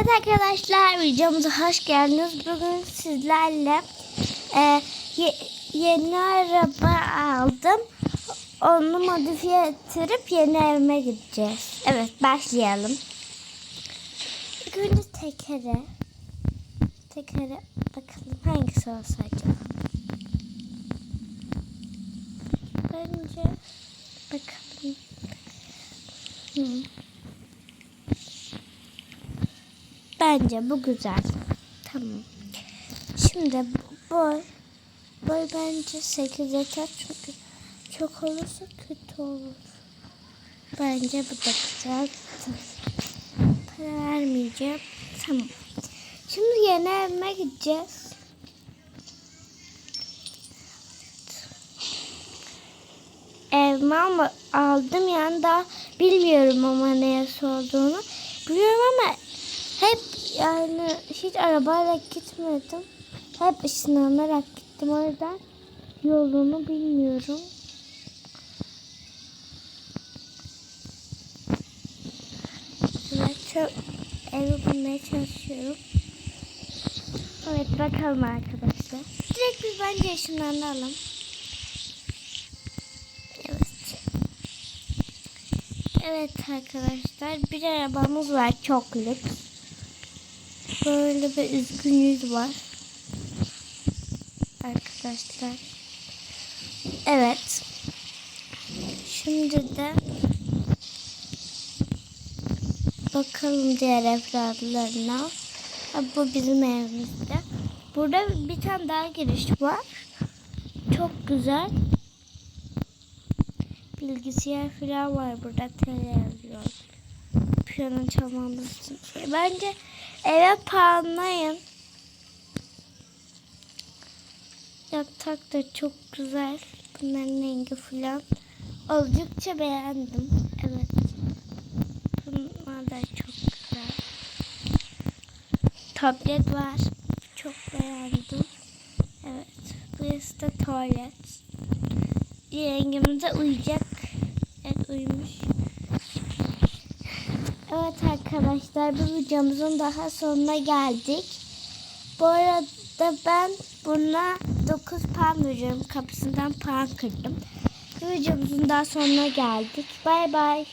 Evet arkadaşlar videomuza hoş geldiniz. Bugün sizlerle e, ye- yeni araba aldım. Onu modifiye ettirip yeni evime gideceğiz. Evet başlayalım. İlk önce tekere. Tekere bakalım hangisi olsa acaba. Bence bakalım. Hmm. Bence bu güzel. Tamam. Şimdi boy boy bence 8 yeter çünkü çok olursa kötü olur. Bence bu da güzel. Para vermeyeceğim. Tamam. Şimdi yeni evime gideceğiz. Evime ama aldım yani daha bilmiyorum ama neyse olduğunu. Biliyorum ama hep yani hiç arabayla gitmedim. Hep ışınlanarak gittim o yüzden yolunu bilmiyorum. Evet, çok evi bulmaya çalışıyorum. Evet bakalım arkadaşlar. Direkt biz bence ışınlanalım. Evet. Arkadaşlar bir arabamız var çok lüks. Böyle bir üzgün yüz var. Arkadaşlar. Evet. Şimdi de bakalım diğer evlatlarına. Bu bizim evimizde. Burada bir tane daha giriş var. Çok güzel. Bilgisayar falan var burada televizyon. Piyano çalmamız için. Bence eve puanlayın. Yatak da çok güzel. Bunların rengi falan. Oldukça beğendim. Evet. Bunlar da çok güzel. Tablet var. Çok beğendim. Evet. Burası da tuvalet. Rengimize uyacak. Evet uymuş. Arkadaşlar bu videomuzun daha sonuna geldik. Bu arada ben buna 9 puan veriyorum. Kapısından puan kırdım. Bu videomuzun daha sonuna geldik. Bay bay.